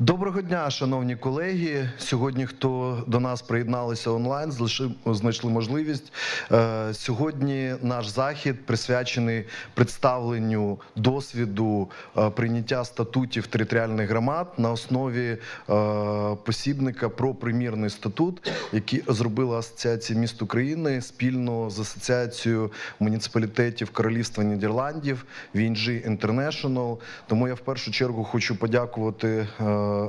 Доброго дня, шановні колеги. Сьогодні, хто до нас приєдналися онлайн, знайшли можливість. Е, Сьогодні наш захід присвячений представленню досвіду е, прийняття статутів територіальних громад на основі е, посібника про примірний статут, який зробила Асоціація міст України спільно з Асоціацією муніципалітетів Королівства Нідерландів VNG International. Тому я в першу чергу хочу подякувати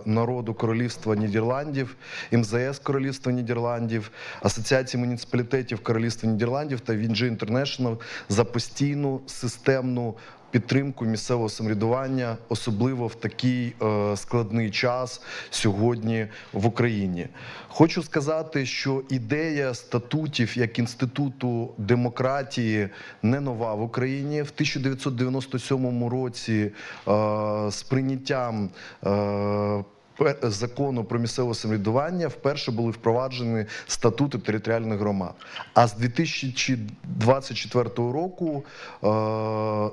народу Королівства Нідерландів, МЗС Королівства Нідерландів, Асоціації муніципалітетів Королівства Нідерландів та VNG International за постійну системну. Підтримку місцевого самоврядування, особливо в такий е, складний час сьогодні в Україні. Хочу сказати, що ідея статутів як інституту демократії не нова в Україні. В 1997 році е, з прийняттям е, закону про місцеве самоврядування вперше були впроваджені статути територіальних громад. А з 2024 року е,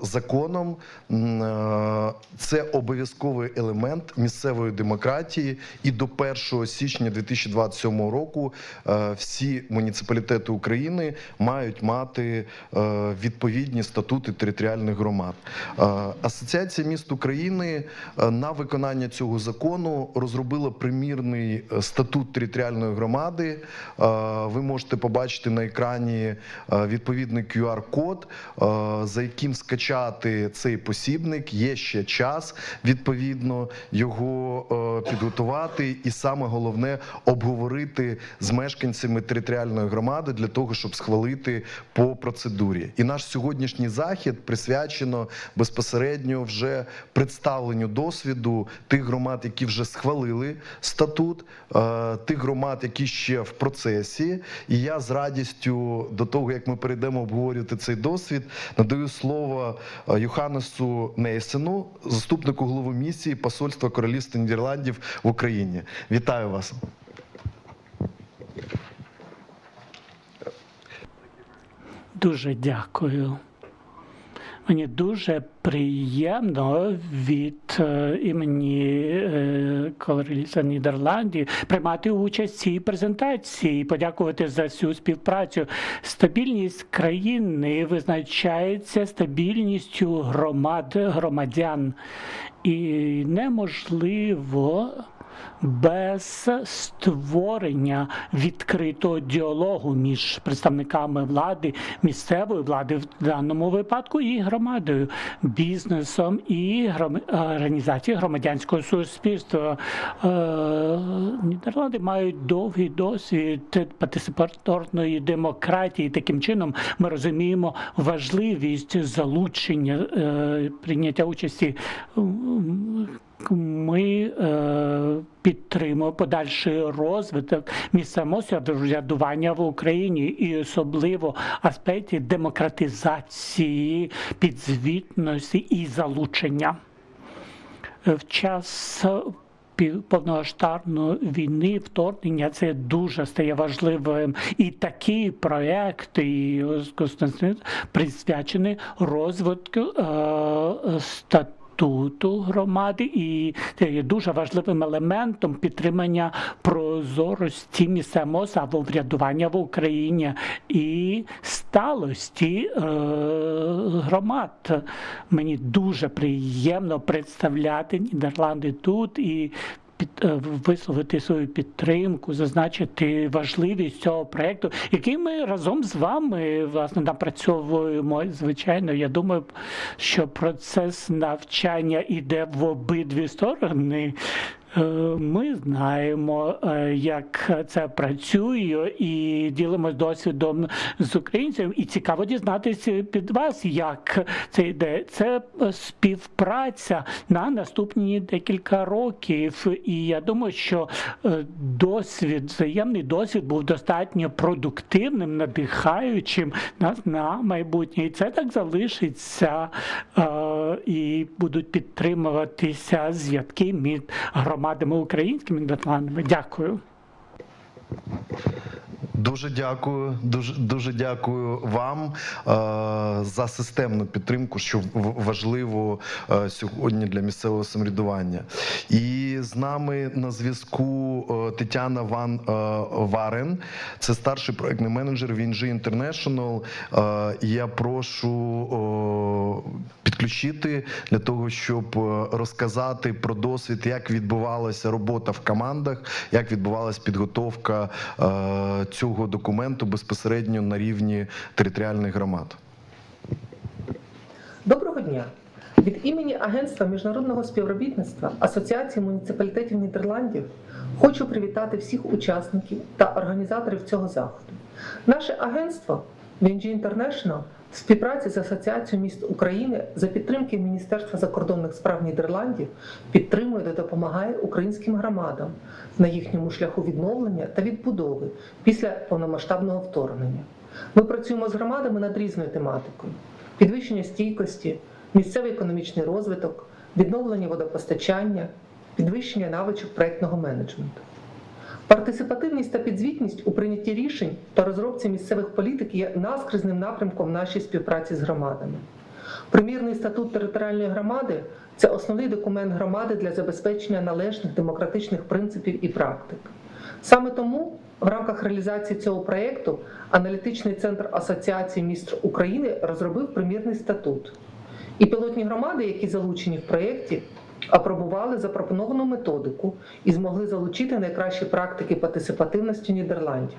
законом е, це обов'язковий елемент місцевої демократії, і до 1 січня 2027 року е, всі муніципалітети України мають мати відповідні статути територіальних громад. Асоціація міст України на виконання цього закону розробила примірний е, статут територіальної громади. Е, Ви можете побачити на екрані е, відповідний QR-код, за яким скачати цей посібник. Є ще час відповідно його підготувати, і саме головне обговорити з мешканцями територіальної громади для того, щоб схвалити по процедурі. І наш сьогоднішній захід присвячено безпосередньо вже представленню досвіду тих громад, які вже схвалили статут, е, тих громад, які ще в процесі. І я з радістю до того, як ми перейдемо обговорювати цей досвід, надаю слово е, Йоханнесу Нейсену, заступнику голови місії Посольства Королівства Нідерландів в Україні. Вітаю вас. Дуже дякую. Мені дуже приємно від е, імені е, Королівства Нідерландів приймати участь в цій презентації і подякувати за всю співпрацю. Стабільність країни визначається стабільністю громад громадян, і неможливо без створення відкритого діалогу між представниками влади, місцевої влади в даному випадку і громадою, бізнесом і гром- організацією громадянського суспільства. Е, Нідерланди мають довгий досвід партисипаторної демократії. Таким чином ми розуміємо важливість залучення е, прийняття участі. Ми е, підтримуємо подальший розвиток місцевого самоврядування в Україні і особливо аспекти демократизації, підзвітності і залучення. В час повномасштабної війни вторгнення це дуже стає важливим. І такий проект і присвячений розвитку е, статуту. Статуту громади, і є дуже важливим елементом підтримання прозорості місцевого самоврядування в Україні і сталості е, громад. Мені дуже приємно представляти Нідерланди тут і під, е, висловити свою підтримку, зазначити важливість цього проекту, який ми разом з вами власне напрацьовуємо. Звичайно, я думаю, що процес навчання іде в обидві сторони. Е, Ми знаємо, е, як це працює, і ділимось досвідом з українцями. І цікаво дізнатися під вас, як це йде. Це співпраця на наступні декілька років. І я думаю, що е, досвід, взаємний досвід був достатньо продуктивним, надихаючим нас на майбутнє. І це так залишиться і будуть підтримуватися зв'язки між громадами українськими дотланами. Дякую. Дуже дякую, дуже дуже дякую вам е, за системну підтримку, що важливо е, сьогодні для місцевого самоврядування. І з нами на зв'язку е, Тетяна Ван е, Варен, це старший проектний менеджер VNG International. Е, я прошу е, підключити для того, щоб е, розказати про досвід, як відбувалася робота в командах, як відбувалася підготовка е, цього документу безпосередньо на рівні територіальних громад. Доброго дня! Від імені Агентства міжнародного співробітництва Асоціації муніципалітетів Нідерландів хочу привітати всіх учасників та організаторів цього заходу. Наше агентство VNG International співпраці з Асоціацією міст України за підтримки Міністерства закордонних справ Нідерландів підтримує та допомагає українським громадам на їхньому шляху відновлення та відбудови після повномасштабного вторгнення. Ми працюємо з громадами над різною тематикою: підвищення стійкості, місцевий економічний розвиток, відновлення водопостачання, підвищення навичок проектного менеджменту. Партисипативність та підзвітність у прийнятті рішень та розробці місцевих політик є наскрізним напрямком в нашій співпраці з громадами. Примірний статут територіальної громади це основний документ громади для забезпечення належних демократичних принципів і практик. Саме тому в рамках реалізації цього проєкту аналітичний центр Асоціації міст України розробив примірний статут. І пілотні громади, які залучені в проєкті, апробували запропоновану методику і змогли залучити найкращі практики партисипативності Нідерландів.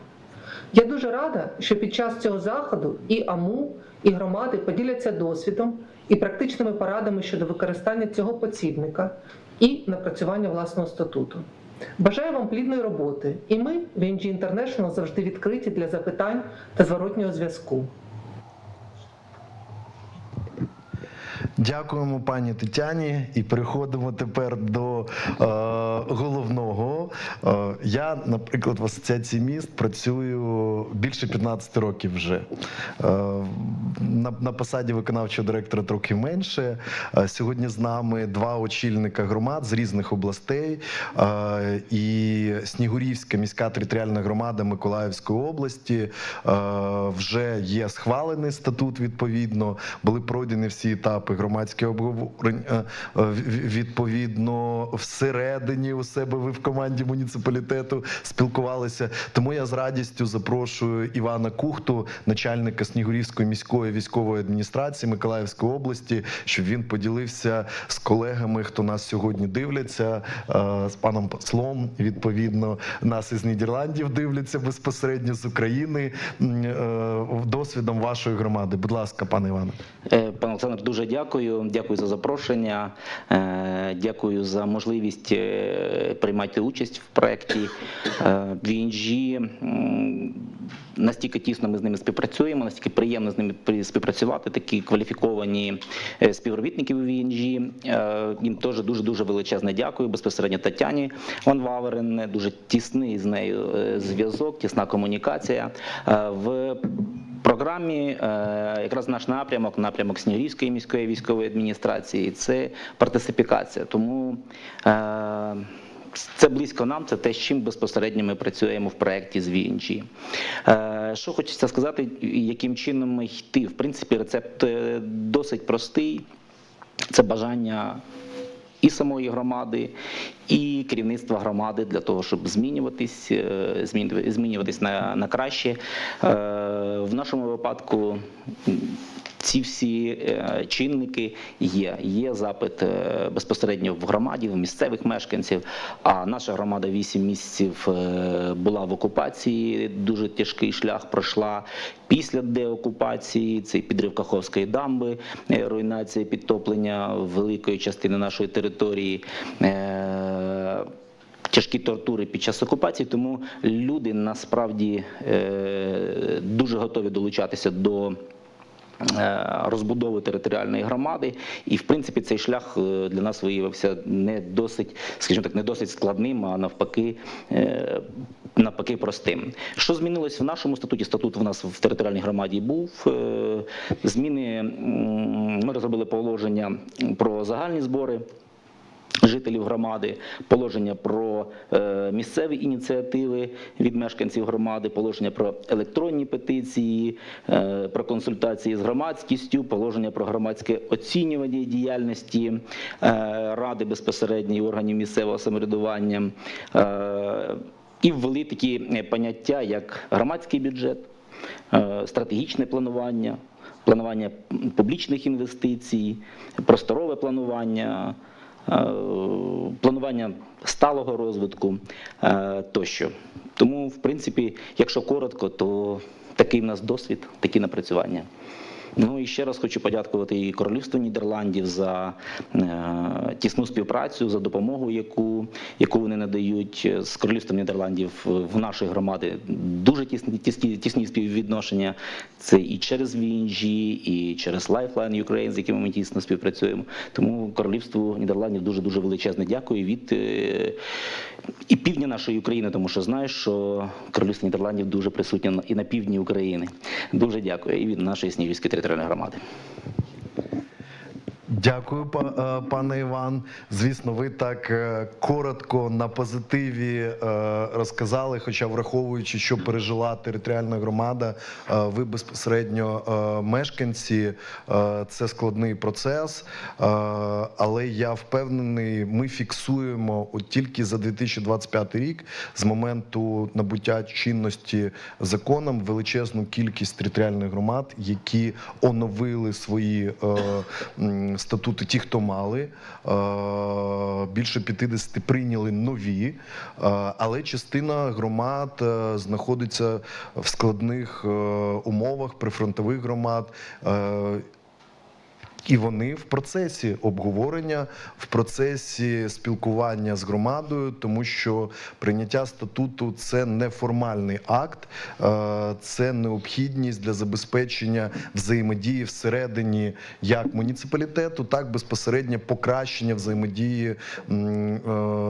Я дуже рада, що під час цього заходу і АМУ, і громади поділяться досвідом і практичними порадами щодо використання цього посібника і напрацювання власного статуту. Бажаю вам плідної роботи, і ми, в VNG International, завжди відкриті для запитань та зворотнього зв'язку. Дякуємо пані Тетяні, і переходимо тепер до е, головного. Е, я, наприклад, в асоціації міст працюю більше 15 років вже. Е, на, на посаді виконавчого директора трохи менше. Е, сьогодні з нами два очільника громад з різних областей. Е, і Снігурівська міська територіальна громада Миколаївської області е, вже є схвалений статут відповідно. Були пройдені всі етапи громадських обговорень. Е, е, Відповідно, всередині у себе ви в команді муніципалітету спілкувалися. Тому я з радістю запрошую Івана Кухту, начальника Снігурівської міської військової адміністрації Миколаївської області, щоб він поділився з колегами, хто нас сьогодні дивляться, е, з паном послом. Відповідно, нас із Нідерландів дивляться безпосередньо з України досвідом вашої громади. Будь ласка, пане Іване. Пане Олександр, дуже дякую. Дякую за запрошення. Е, Дякую за можливість е, приймати участь в проєкті Е, VNG. Настільки тісно ми з ними співпрацюємо, настільки приємно з ними співпрацювати. Такі кваліфіковані е, співробітники VNG. Е, Їм теж дуже дуже величезне дякую. Безпосередньо Тетяні Ван Ваверен. Дуже тісний з нею е, зв'язок, тісна комунікація. Е, В програмі е, якраз наш напрямок, напрямок Снігурівської міської військової адміністрації, це партисипікація. Тому е, це близько нам, це те, з чим безпосередньо ми працюємо в проєкті з VNG. Е, Що хочеться сказати, яким чином йти? В принципі, рецепт досить простий. Це бажання і самої громади, і керівництва громади для того, щоб змінюватись, е, змінюватись, на, на краще. Е, В нашому випадку ці всі е, чинники є. Є запит е, безпосередньо в громаді, в місцевих мешканців. А наша громада 8 місяців е, була в окупації. Дуже тяжкий шлях пройшла після деокупації. Це підрив Каховської дамби, руйнація підтоплення великої частини нашої території. Тяжкі тортури під час окупації, тому люди насправді дуже готові долучатися до розбудови територіальної громади, і в принципі цей шлях е, для нас виявився не досить, скажімо так, не досить складним, а навпаки. е, Навпаки, простим. Що змінилось в нашому статуті? Статут в нас в територіальній громаді був. е, Зміни ми розробили положення про загальні збори жителів громади, положення про е, місцеві ініціативи від мешканців громади, положення про електронні петиції, е, про консультації з громадськістю, положення про громадське оцінювання діяльності е, ради безпосередньо і органів місцевого самоврядування. І ввели такі поняття, як громадський бюджет, стратегічне планування, планування публічних інвестицій, просторове планування, планування сталого розвитку е, тощо. Тому, в принципі, якщо коротко, то такий в нас досвід, такі напрацювання. Ну і ще раз хочу подякувати і Королівству Нідерландів за е, тісну співпрацю, за допомогу, яку, яку вони надають з Королівством Нідерландів в наші громади. Дуже тісні, тісні, тісні співвідношення. Це і через VNG, і через Lifeline Ukraine, з якими ми тісно співпрацюємо. Тому Королівству Нідерландів дуже дуже величезне дякую від е, і півдня нашої України, тому що знаю, що Королівство Нідерландів дуже присутнє і на півдні України. Дуже дякую і від нашої Снігівської територіальної громади. Дякую, е, пане Іван. Звісно, ви так е, коротко на позитиві е, розказали. Хоча, враховуючи, що пережила територіальна громада, ви безпосередньо мешканці, це складний процес. Але я впевнений, ми фіксуємо от тільки за 2025 рік, з моменту набуття чинності законом, величезну кількість територіальних громад, які оновили свої статути, ті, хто мали. Е, більше 50 прийняли нові, е, але частина громад е, знаходиться в складних умовах прифронтових громад. І вони в процесі обговорення, в процесі спілкування з громадою, тому що прийняття статуту це не формальний акт, е, це необхідність для забезпечення взаємодії всередині як муніципалітету, так безпосередньо покращення взаємодії е,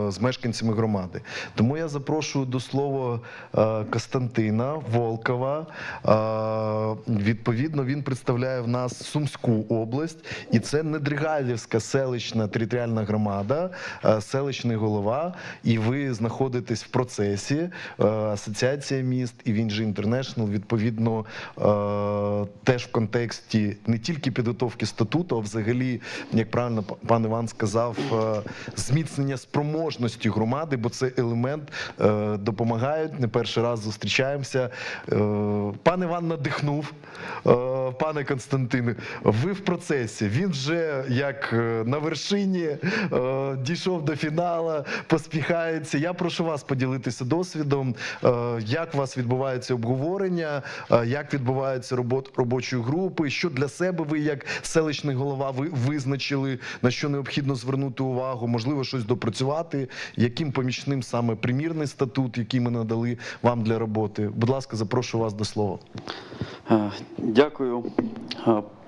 з мешканцями громади. Тому я запрошую до слова е, Костянтина Волкова. Відповідно, він представляє в нас Сумську область, і це Недригайлівська селищна територіальна громада, е, селищний голова. І ви знаходитесь в процесі е, Асоціація міст і Вінджі Інтернешнл. Відповідно, е, теж в контексті не тільки підготовки статуту, а взагалі, як правильно пан Іван сказав, зміцнення спроможності громади, бо це елемент допомагають. Не перший раз зустрічаємося. Пан Іван надихнув, пане Константине. Ви в процесі. Він вже як е, на вершині е, дійшов до фіналу, поспіхається. Я прошу вас поділитися досвідом, е, як у вас відбувається обговорення, як відбувається робот робочої групи, що для себе ви, як селищний голова, ви визначили, на що необхідно звернути увагу, можливо, щось допрацювати, яким помічним саме примірний статут, який ми надали вам для роботи. Будь ласка, запрошую вас до слова. Дякую.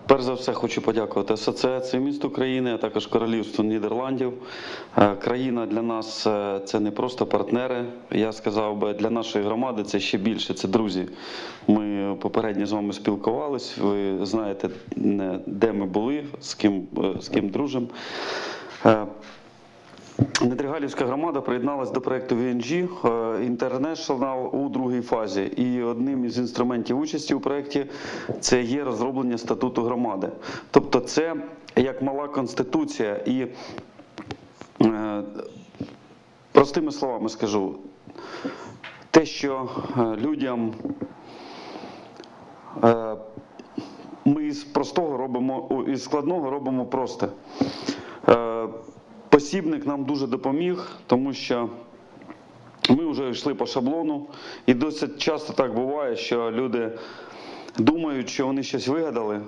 Перш за все, хочу подякувати Асоціації міст України, а також Королівству Нідерландів. Е, Країна для нас е, це не просто партнери. Я сказав би, для нашої громади це ще більше. Це друзі. Ми попередньо з вами спілкувались. Ви знаєте, де ми були, з ким, е, з ким дружимо. Недригалівська громада приєдналась до проекту VNG е, International у другій фазі. І одним із інструментів участі у проєкті це є розроблення статуту громади. Тобто, це як мала конституція і е, простими словами скажу, те, що е, людям ми із простого робимо, із складного робимо просте. Посібник нам дуже допоміг, тому що ми вже йшли по шаблону, і досить часто так буває, що люди думають, що вони щось вигадали,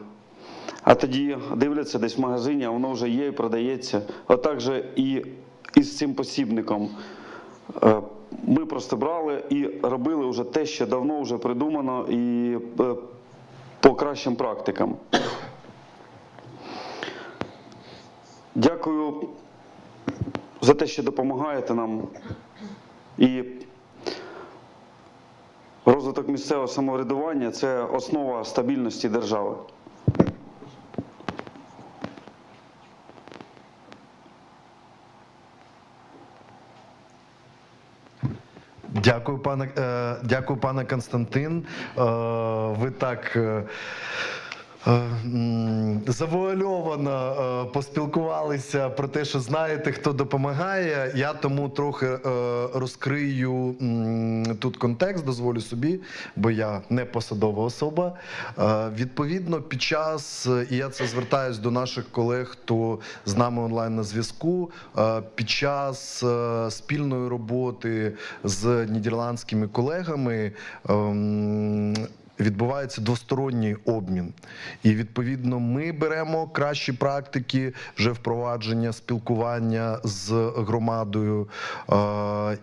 а тоді дивляться десь в магазині, а воно вже є і продається. Отак же і із цим посібником. Е, Ми просто брали і робили вже те, що давно вже придумано, і е, по кращим практикам. Дякую за те, що допомагаєте нам. І розвиток місцевого самоврядування це основа стабільності держави. Дякую, пане е, дякую, пане Константин. Е, ви так е, Е, Завуальовано е, поспілкувалися про те, що знаєте, хто допомагає. Я тому трохи е, розкрию тут контекст, дозволю собі, бо я не посадова особа. Відповідно, під час, і я це звертаюсь до наших колег, хто з нами онлайн на зв'язку. Під час спільної роботи з нідерландськими колегами. Відбувається двосторонній обмін, і відповідно ми беремо кращі практики вже впровадження спілкування з громадою,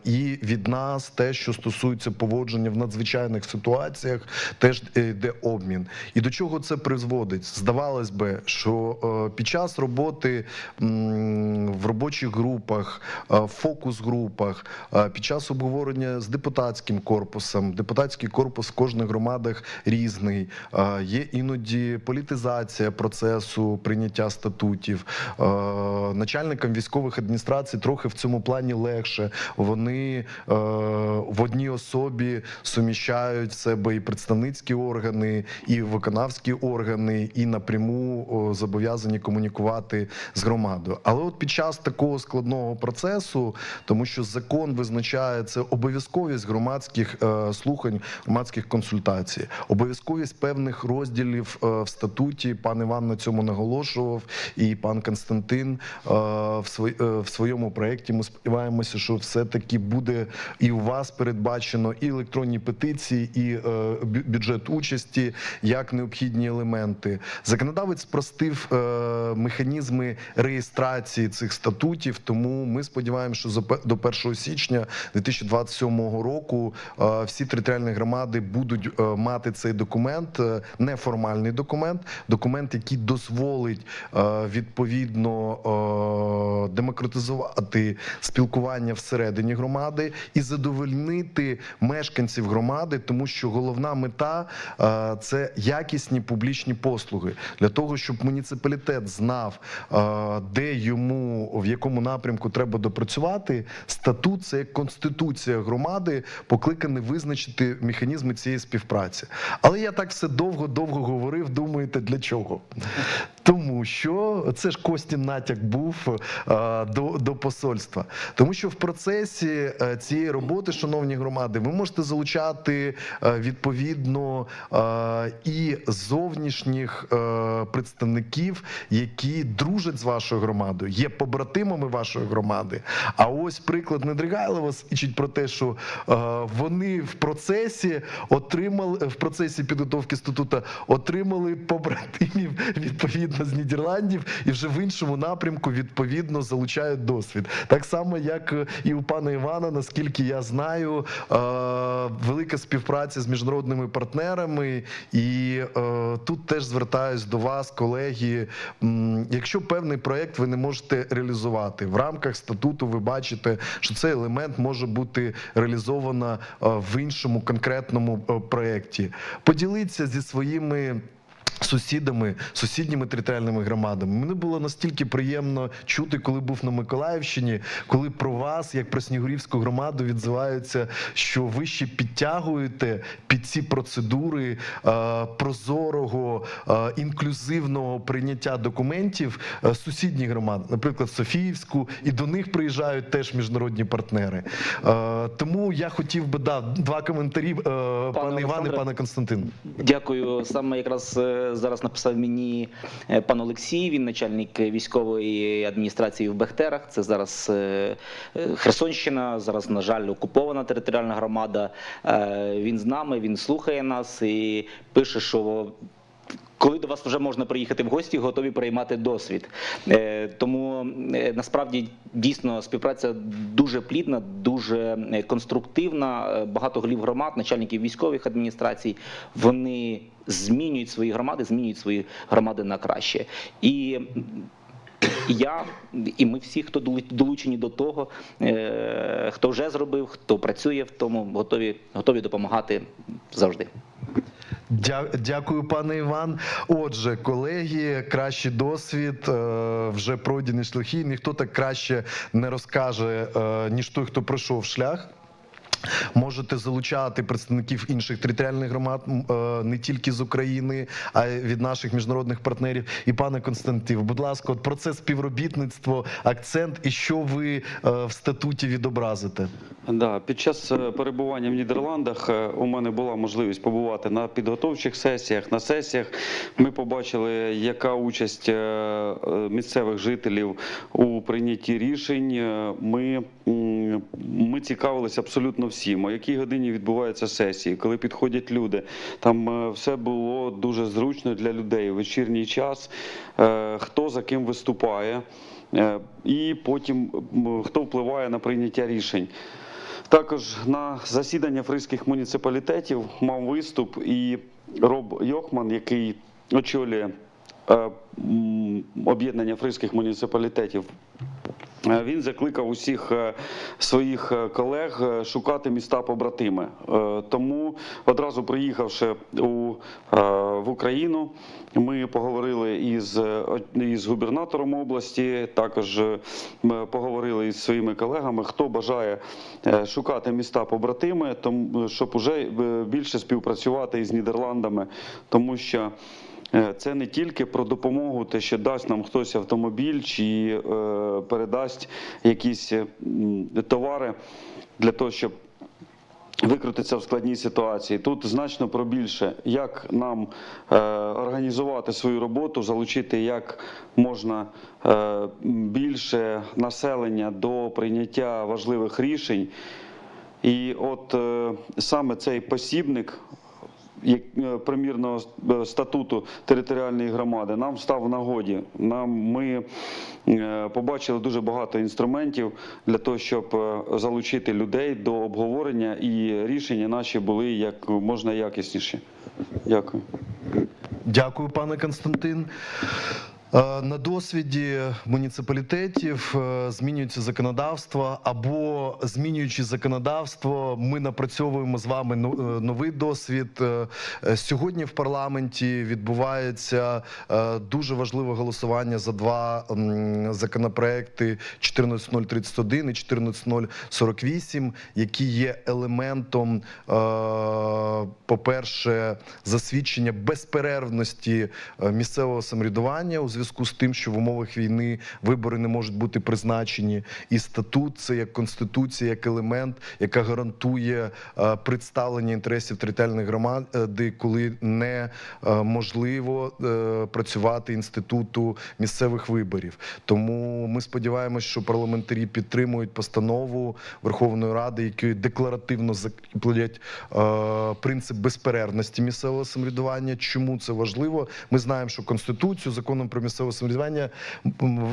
і від нас те, що стосується поводження в надзвичайних ситуаціях, теж йде обмін. І до чого це призводить? Здавалось би, що е, під час роботи в робочих групах, е, фокус-групах, е, під час обговорення з депутатським корпусом, депутатський корпус в кожних громадах різний. е, Є іноді політизація процесу прийняття статутів. Е, Начальникам військових адміністрацій трохи в цьому плані легше. Вони е, в одній особі суміщають в себе і представницькі органи, і виконавські органи, і напряму зобов'язані комунікувати з громадою. Але от під час такого складного процесу, тому що закон визначає це обов'язковість громадських слухань, громадських консультацій, обов'язковість певних розділів е, в статуті. Пан Іван на цьому наголошував, і пан Константин е, е, в своєму проєкті. Ми сподіваємося, що все таки буде і у вас передбачено і електронні петиції, і бюджет участі як необхідні елементи. Законодавець спростив механізми реєстрації цих статутів. Тому ми сподіваємося, що до 1 січня 2027 року всі територіальні громади будуть е, мати цей документ, е, неформальний документ, документ, який дозволить е, відповідно е, демократизувати спілкування всередині громади і задовольнити мешканців громади, тому що головна мета це якісні публічні послуги для того, щоб муніципалітет знав, де йому в якому напрямку треба допрацювати. Статут це як конституція громади, покликаний визначити механізми цієї співпраці. Але я так все довго-довго говорив. Думаєте, для чого? Тому що це ж Костін натяк був е, до, до посольства. Тому що в процесі е, цієї роботи, шановні громади, ви можете залучати е, відповідно е, і зовнішніх е, представників, які дружать з вашою громадою, є побратимами вашої громади. А ось приклад Недригайлова свідчить про те, що е, вони в процесі отримали в процесі підготовки статута отримали побратимів відповідно з Нідерландів і вже в іншому напрямку відповідно залучають досвід. Так само, як е, і у пана Івана, наскільки я знаю, е, велика співпраця з міжнародними партнерами, і е, тут теж звертаюсь до вас, колеги. Якщо певний проект ви не можете реалізувати в рамках статуту, ви бачите, що цей елемент може бути реалізовано в іншому конкретному проєкті. Поділіться зі своїми. Сусідами, сусідніми територіальними громадами. Мені було настільки приємно чути, коли був на Миколаївщині, коли про вас, як про Снігурівську громаду, відзиваються, що ви ще підтягуєте під ці процедури е, прозорого, е, інклюзивного прийняття документів е, сусідніх громад, наприклад, Софіївську, і до них приїжджають теж міжнародні партнери. Е, тому я хотів би да, два коментарі, е, пане Іване, пане Константину. Дякую. Саме якраз е, зараз написав мені е, пан Олексій. Він начальник військової адміністрації в Бехтерах. Це зараз е, е, Херсонщина. Зараз, на жаль, окупована територіальна громада. Він з нами, він слухає нас і пише, що. Коли до вас вже можна приїхати в гості, готові приймати досвід. Е, Тому е, насправді дійсно співпраця дуже плідна, дуже е, конструктивна. Багато голів громад, начальників військових адміністрацій, вони змінюють свої громади, змінюють свої громади на краще. І я і ми всі, хто долу- долучені до того, хто вже зробив, хто працює в тому, готові, готові допомагати завжди. Дя- Дякую, пане Іван. Отже, колеги, кращий досвід, е, вже пройдені шляхи. Ніхто так краще не розкаже, е, ніж той, хто пройшов шлях. Можете залучати представників інших територіальних громад е, не тільки з України, а й від наших міжнародних партнерів. І пане Константин, будь ласка, от про це співробітництво, акцент і що ви е, в статуті відобразите? Да, під час е, перебування в Нідерландах у мене була можливість побувати на підготовчих сесіях, на сесіях. Ми побачили, яка участь місцевих жителів у прийнятті рішень. Ми, ми цікавилися абсолютно всім, о якій годині відбуваються сесії, коли підходять люди. Там е, все було дуже зручно для людей. Вечірній час, е, хто за ким виступає, е, і потім хто впливає на прийняття рішень. Також на засідання фризьких муніципалітетів мав виступ і Роб Йохман, який очолює об'єднання фризьких муніципалітетів. Е, Він закликав усіх е, своїх е, колег шукати міста побратими. Тому одразу приїхавши у, в Україну, ми поговорили із, із губернатором області, також ми поговорили із своїми колегами, хто бажає шукати міста побратими, щоб уже більше співпрацювати із Нідерландами, тому що. Е, Це не тільки про допомогу, те, що дасть нам хтось автомобіль чи е, передасть якісь товари для того, щоб викрутитися в складній ситуації. Тут значно про більше, як нам е, організувати свою роботу, залучити як можна е, більше населення до прийняття важливих рішень. І от е, саме цей посібник примірного е, статуту територіальної громади нам став в нагоді. Нам ми е, побачили дуже багато інструментів для того, щоб е, залучити людей до обговорення і рішення наші були як можна якісніші. Дякую. Дякую, пане Константин. Е, На досвіді муніципалітетів е, змінюється законодавство, або змінюючи законодавство, ми напрацьовуємо з вами е, новий досвід. Сьогодні в парламенті відбувається дуже важливе голосування за два законопроекти 14031 і 14048, які є елементом, е, по-перше, засвідчення безперервності місцевого самоврядування у зв'язку з тим, що в умовах війни вибори не можуть бути призначені. І статут це як конституція, як елемент, яка гарантує е, представлення інтересів територіальної громади, коли не е, можливо е, працювати інституту місцевих виборів. Тому ми сподіваємось, що парламентарі підтримують постанову Верховної Ради, які декларативно закріплять принцип безперервності місцевого самоврядування. Чому це важливо? Ми знаємо, що конституцію законом про місцеве самоврядування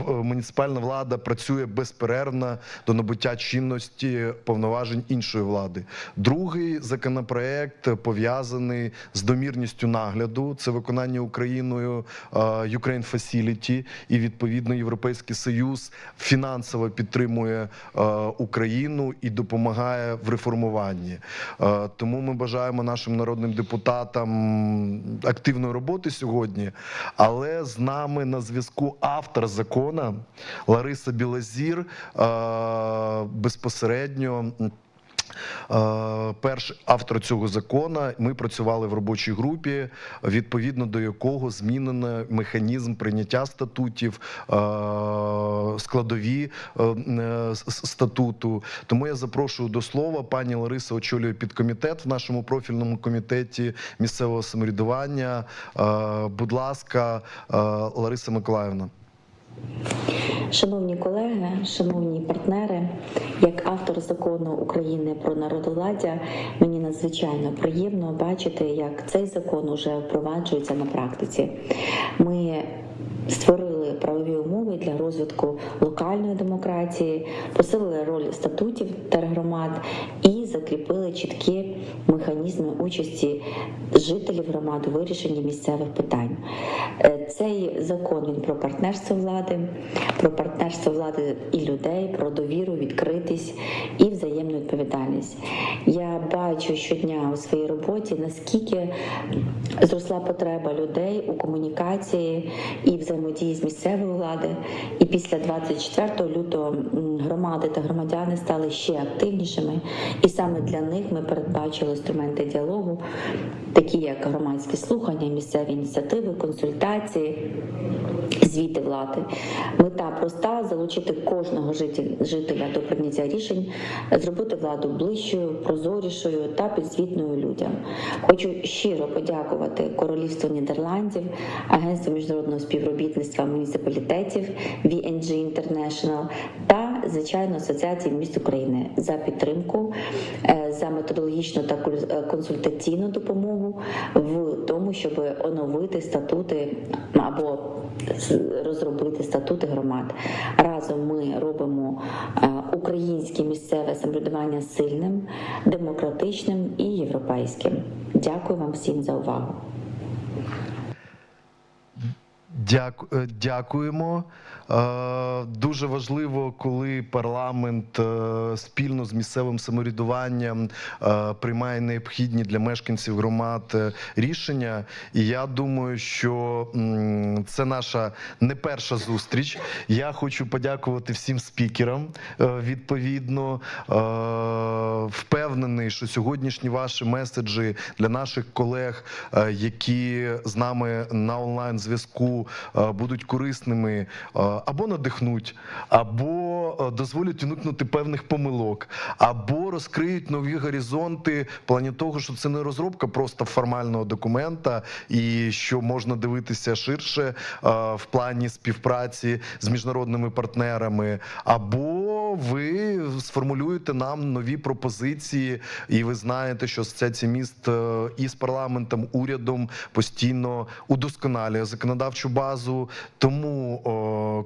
муніципальна влада працює безперервно до набуття чинності повноважень іншої влади. Другий законопроект пов'язаний з домірністю нагляду. Це виконання Україною е, Ukraine Facility, і відповідно Європейський Союз фінансово підтримує е, Україну і допомагає в реформуванні. Е, Тому ми бажаємо нашим народним депутатам активної роботи сьогодні. Але з нами на зв'язку автор закона Лариса Білозір е, безпосередньо. Е, Перший автор цього закону. Ми працювали в робочій групі, відповідно до якого змінено механізм прийняття статутів, е, складові е, статуту. Тому я запрошую до слова. Пані Лариса очолює підкомітет в нашому профільному комітеті місцевого самоврядування. Будь ласка, Лариса Миколаївна. Шановні колеги, шановні партнери, як автор закону України про народовладдя, мені надзвичайно приємно бачити, як цей закон уже впроваджується на практиці. Ми створили правові умови для розвитку локальної демократії, посилили роль статутів тергромад і закріпили чіткі механізми участі жителів громад у вирішенні місцевих питань. Е, Цей закон він про партнерство влади, про партнерство влади і людей, про довіру, відкритість і взаємну відповідальність. Я бачу щодня у своїй роботі, наскільки зросла потреба людей у комунікації і взаємодії з місцевими місцевої влади. І після 24 лютого громади та громадяни стали ще активнішими. І саме для них ми передбачили інструменти діалогу, такі як громадські слухання, місцеві ініціативи, консультації. Звіти влади. Мета проста залучити кожного жителя, до прийняття рішень, зробити владу ближчою, прозорішою та підзвітною людям. Хочу щиро подякувати Королівству Нідерландів, Агентству міжнародного співробітництва муніципалітетів VNG International та звичайно Асоціації міст України за підтримку, е, за методологічну та е, консультаційну допомогу в тому, щоб оновити статути або розробити статути громад. Разом ми робимо е, українське місцеве самоврядування сильним, демократичним і європейським. Дякую вам всім за увагу. Е, Дякуємо. Е, Дуже важливо, коли парламент е, спільно з місцевим самоврядуванням приймає необхідні для мешканців громад рішення. І я думаю, що це наша не перша зустріч. Я хочу подякувати всім спікерам. Відповідно, Е, впевнений, що сьогоднішні ваші меседжі для наших колег, е, які з нами на онлайн зв'язку е, будуть корисними е, або надихнуть, або дозволять уникнути певних помилок, або розкриють нові горизонти в плані того, що це не розробка просто формального документа, і що можна дивитися ширше в плані співпраці з міжнародними партнерами, або ви сформулюєте нам нові пропозиції, і ви знаєте, що асоціація міст е, із парламентом, урядом постійно удосконалює законодавчу базу. Тому,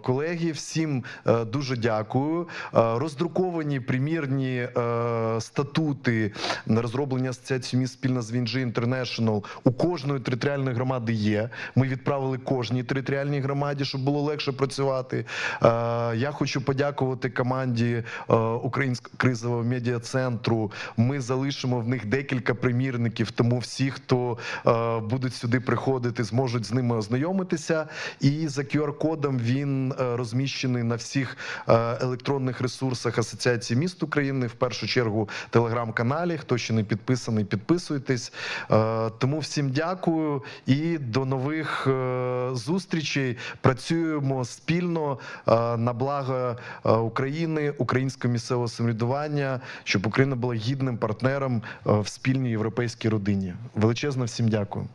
колеги, всім е, дуже дякую. Е, Роздруковані примірні статути на розроблення асоціації міст спільно з Вінджі Інтернешнл у кожної територіальної громади є. Ми відправили кожній територіальній громаді, щоб було легше працювати. Я хочу подякувати команді Українського кризового медіа центру. Ми залишимо в них декілька примірників, тому всі, хто е, будуть сюди приходити, зможуть з ними ознайомитися. І за QR-кодом він е, розміщений на всіх е, електронних ресурсах Асоціації міст України, в першу чергу телеграм-каналі. Хто ще не підписаний, підписуйтесь. Е, Тому всім дякую і до нових е, зустрічей. Працюємо спільно е, на благо е, України, українського місцевого самоврядування, щоб Україна була гідним партнером е, в спільній європейській родині. Величезно всім дякую.